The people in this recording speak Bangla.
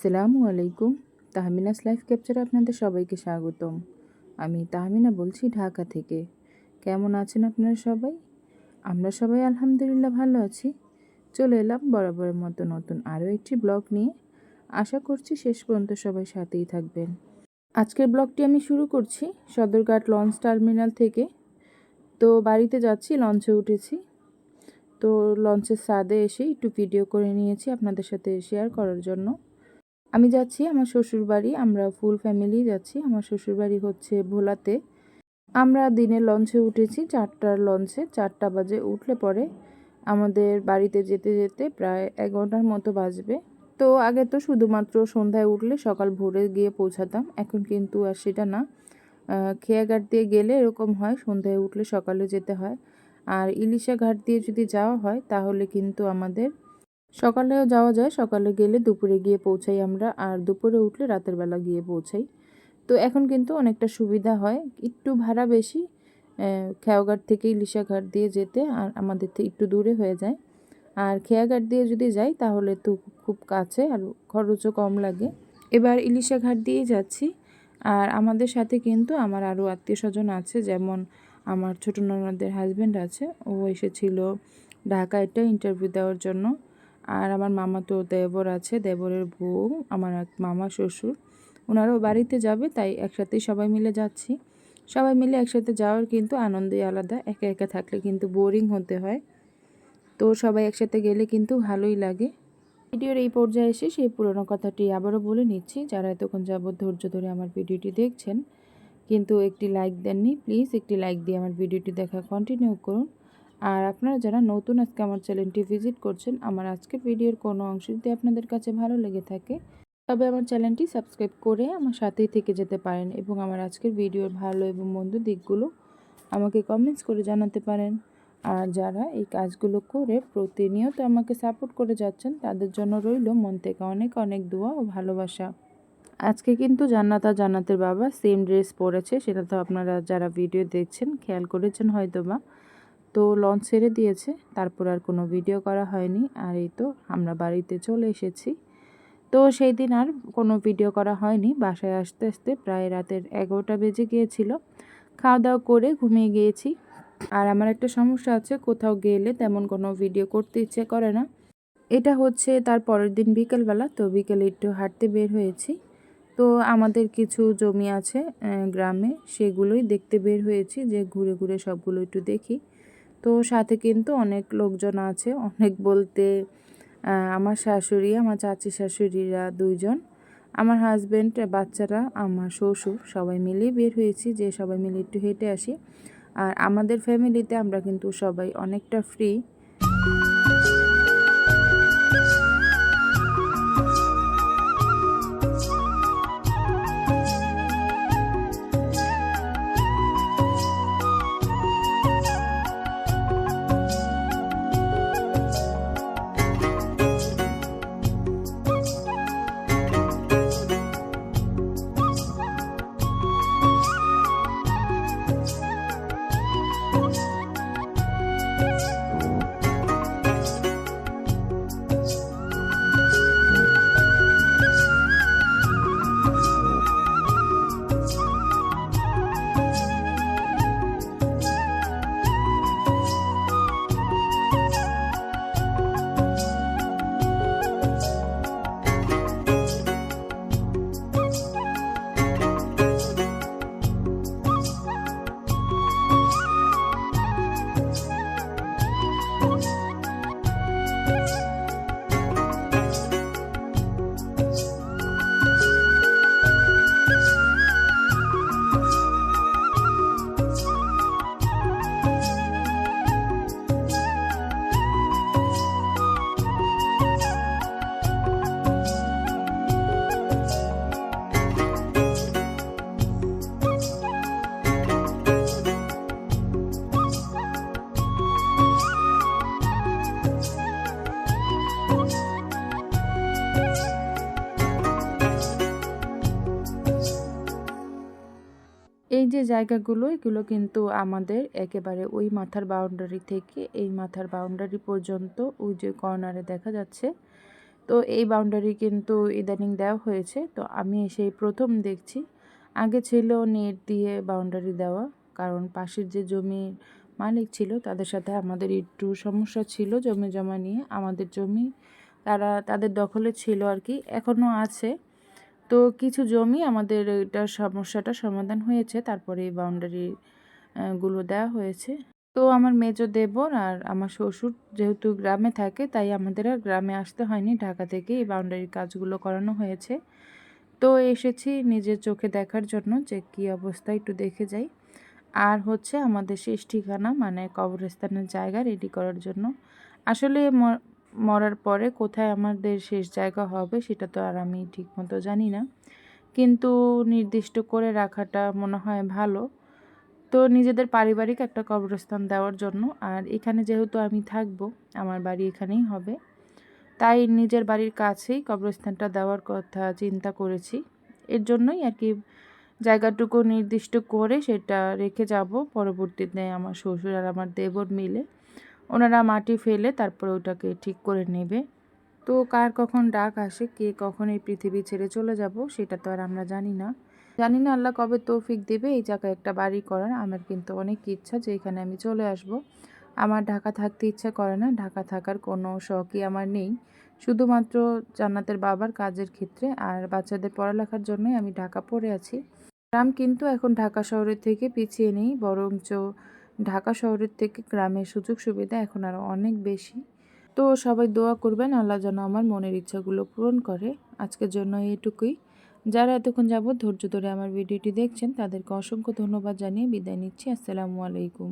আসসালামু আলাইকুম। তাহমিনাস লাইফ ক্যাপচারে আপনাদের সবাইকে স্বাগতম। আমি তাহমিনা বলছি ঢাকা থেকে। কেমন আছেন আপনারা সবাই? আমরা সবাই আলহামদুলিল্লাহ ভালো আছি। চলে এলাম বরাবরের মতো নতুন আরও একটি ব্লগ নিয়ে। আশা করছি শেষ পর্যন্ত সবাই সাথেই থাকবেন। আজকের ব্লগটি আমি শুরু করছি সদরঘাট লঞ্চ টার্মিনাল থেকে। তো বাড়িতে যাচ্ছি, লঞ্চে উঠেছি। তো লঞ্চের সাদে এসে একটু ভিডিও করে নিয়েছি আপনাদের সাথে শেয়ার করার জন্য। আমি যাচ্ছি আমার শ্বশুর বাড়ি আমরা ফুল ফ্যামিলি যাচ্ছি। আমার শ্বশুর বাড়ি হচ্ছে ভোলাতে। আমরা দিনে লঞ্চে উঠেছি, চারটার লঞ্চে চারটা বাজে উঠলে পরে আমাদের বাড়িতে যেতে যেতে প্রায় এগারোটার মতো বাজবে। তো আগে তো শুধুমাত্র সন্ধ্যায় উঠলে সকাল ভোরে গিয়ে পৌঁছাতাম, এখন কিন্তু আর সেটা না। খেয়াঘাট দিয়ে গেলে এরকম হয়, সন্ধ্যায় উঠলে সকালে যেতে হয়। আর ইলিশা ঘাট দিয়ে যদি যাওয়া হয়, তাহলে কিন্তু আমাদের সকালেও যাওয়া যায়, সকালে গেলে দুপুরে গিয়ে পৌঁছাই আমরা আর দুপুরে উঠলে রাতের বেলা গিয়ে পৌঁছাই। তো এখন কিন্তু অনেকটা সুবিধা হয়, একটু ভাড়া বেশি খেয়াঘাট থেকে ইলিশাঘাট দিয়ে যেতে আর আমাদের থেকে একটু দূরে হয়ে যায়। আর খেয়াঘাট দিয়ে যদি যাই তাহলে তো খুব কাছে আর খরচও কম লাগে। এবার ইলিশা ঘাট দিয়েই যাচ্ছি। আর আমাদের সাথে কিন্তু আমার আরও আত্মীয় স্বজন আছে, যেমন আমার ছোটো ননদের হাজব্যান্ড আছে। ও এসেছিল ঢাকা একটা ইন্টারভিউ দেওয়ার জন্য। আর আমার মামা তো দেবর আছে, দেবরের বউ, আমার এক মামা শ্বশুর। ওনারাও বাড়িতে যাবে, তাই একসাথেই সবাই মিলে যাচ্ছি। সবাই মিলে একসাথে যাওয়ার কিন্তু আনন্দই আলাদা, একা একা থাকলে কিন্তু বোরিং হতে হয়। তো সবাই একসাথে গেলে কিন্তু ভালোই লাগে। ভিডিওর এই পর্যায়ে এসে সেই পুরনো কথাটি আবারও বলে নিচ্ছি, যারা এতক্ষণ যাবৎ ধৈর্য ধরে আমার ভিডিওটি দেখছেন, কিন্তু একটি লাইক দেননি প্লিজ একটি লাইক দিয়ে আমার ভিডিওটি দেখা কন্টিনিউ করুন। আর আপনারা যারা নতুন আজকে আমার চ্যানেলটি ভিজিট করছেন, আমার আজকের ভিডিওর কোনো অংশ যদি আপনাদের কাছে ভালো লেগে থাকে, তবে আমার চ্যানেলটি সাবস্ক্রাইব করে আমার সাথেই থেকে যেতে পারেন এবং আমার আজকের ভিডিওর ভালো এবং মন্দ দিকগুলো আমাকে কমেন্টস করে জানাতে পারেন। আর যারা এই কাজগুলো করে প্রতিনিয়ত আমাকে সাপোর্ট করে যাচ্ছেন, তাদের জন্য রইল মন থেকে অনেক অনেক দোয়া ও ভালোবাসা। আজকে কিন্তু জান্নাত আর জান্নাতের বাবা সেম ড্রেস পরেছে, সেটা তো আপনারা যারা ভিডিও দেখছেন, খেয়াল করেছেন হয়তো বা তো লঞ্চ ছেড়ে দিয়েছে। তারপর আর কোনো ভিডিও করা হয়নি। আর এই তো আমরা বাড়িতে চলে এসেছি। তো সেই দিন আর কোনো ভিডিও করা হয়নি। বাসায় আসতে আসতে প্রায় রাতের এগারোটা বেজে গিয়েছিল। খাওয়া দাওয়া করে ঘুমিয়ে গিয়েছি। আর আমার একটা সমস্যা আছে, কোথাও গেলে তেমন কোনো ভিডিও করতে ইচ্ছে করে না। এটা হচ্ছে তার পরের দিন বিকেলবেলা, তো বিকেলে একটু হাঁটতে বের হয়েছি। তো আমাদের কিছু জমি আছে গ্রামে, সেগুলোই দেখতে বের হয়েছি। যে ঘুরে ঘুরে সবগুলো একটু দেখি। তো সাথে কিন্তু অনেক লোকজন আছে, অনেক বলতে আমার শাশুড়ি, আমার চাচি শাশুড়িরা দুইজন, আমার হাজব্যান্ড বাচ্চারা, আমার শ্বশুর, সবাই মিলেই বের হয়েছি, যে সবাই মিলে একটু হেঁটে আসি। আর আমাদের ফ্যামিলিতে আমরা কিন্তু সবাই অনেকটা ফ্রি যে জায়গাগুলো, এগুলো কিন্তু আমাদের একেবারে ওই মাথার বাউন্ডারি থেকে এই মাথার বাউন্ডারি পর্যন্ত ওই যে কর্নারে দেখা যাচ্ছে। তো এই বাউন্ডারি কিন্তু ইদানিং দেওয়া হয়েছে। তো আমি সেই প্রথম দেখছি, আগে ছিল নেট দিয়ে বাউন্ডারি দেওয়া, কারণ পাশের যে জমির মালিক ছিল তাদের সাথে আমাদের একটু সমস্যা ছিল জমি জমা নিয়ে। আমাদের জমি, তারা, তাদের দখলে ছিল আর কি এখনও আছে। তো কিছু জমি আমাদের এটার সমস্যাটা সমাধান হয়েছে, তারপরে এই বাউন্ডারি গুলো দেওয়া হয়েছে। তো আমার মেজো দেবর আর আমার শ্বশুর যেহেতু গ্রামে থাকে, তাই আমাদের আর গ্রামে আসতে হয়নি। ঢাকা থেকে এই বাউন্ডারির কাজগুলো করানো হয়েছে। তো এসেছি নিজের চোখে দেখার জন্য যে কী অবস্থা একটু দেখে যাই। আর হচ্ছে আমাদের শেষ ঠিকানা মানে কবরস্থানের জায়গা রেডি করার জন্য। আসলে মরার পরে কোথায় আমাদের শেষ জায়গা হবে সেটা তো আর আমি ঠিকমতো জানি না। কিন্তু নির্দিষ্ট করে রাখাটা মনে হয় ভালো। তো নিজেদের পারিবারিক একটা কবরস্থান দেওয়ার জন্য। আর এখানে যেহেতু আমি থাকব, আমার বাড়ি এখানেই হবে। তাই নিজের বাড়ির কাছেই কবরস্থানটা দেওয়ার কথা চিন্তা করেছি। এর জন্যই আর কি জায়গাটুকু নির্দিষ্ট করে সেটা রেখে যাব। পরবর্তীতে আমার শ্বশুর আর আমার দেবর মিলে ওনারা মাটি ফেলে তারপরে ওটাকে ঠিক করে নেবে। তো কার কখন ডাক আসে, কে কখন এই পৃথিবী ছেড়ে চলে যাব, সেটা তো আর আমরা জানি না। জানি না আল্লাহ কবে তৌফিক দেবে, এই জায়গায় একটা বাড়ি করার আমার কিন্তু অনেক ইচ্ছা যে এখানে আমি চলে আসব। আমার ঢাকা থাকতে ইচ্ছা করে না, ঢাকা থাকার কোনো শখই আমার নেই। শুধুমাত্র জান্নাতের বাবার কাজের ক্ষেত্রে আর বাচ্চাদের পড়ালেখার জন্যই আমি ঢাকা পড়ে আছি। গ্রাম কিন্তু এখন ঢাকা শহরের থেকে পিছিয়ে নেই, বরঞ্চ ঢাকা শহরের থেকে গ্রামের সুযোগ সুবিধা এখন আরও অনেক বেশি। তো সবাই দোয়া করবেন, আল্লাহ যেন আমার মনের ইচ্ছাগুলো পূরণ করে। আজকের জন্য এইটুকুই। যারা এতক্ষণ যাবৎ ধৈর্য ধরে আমার ভিডিওটি দেখছেন, তাদেরকে অসংখ্য ধন্যবাদ জানিয়ে বিদায় নিচ্ছি। আসসালামু আলাইকুম।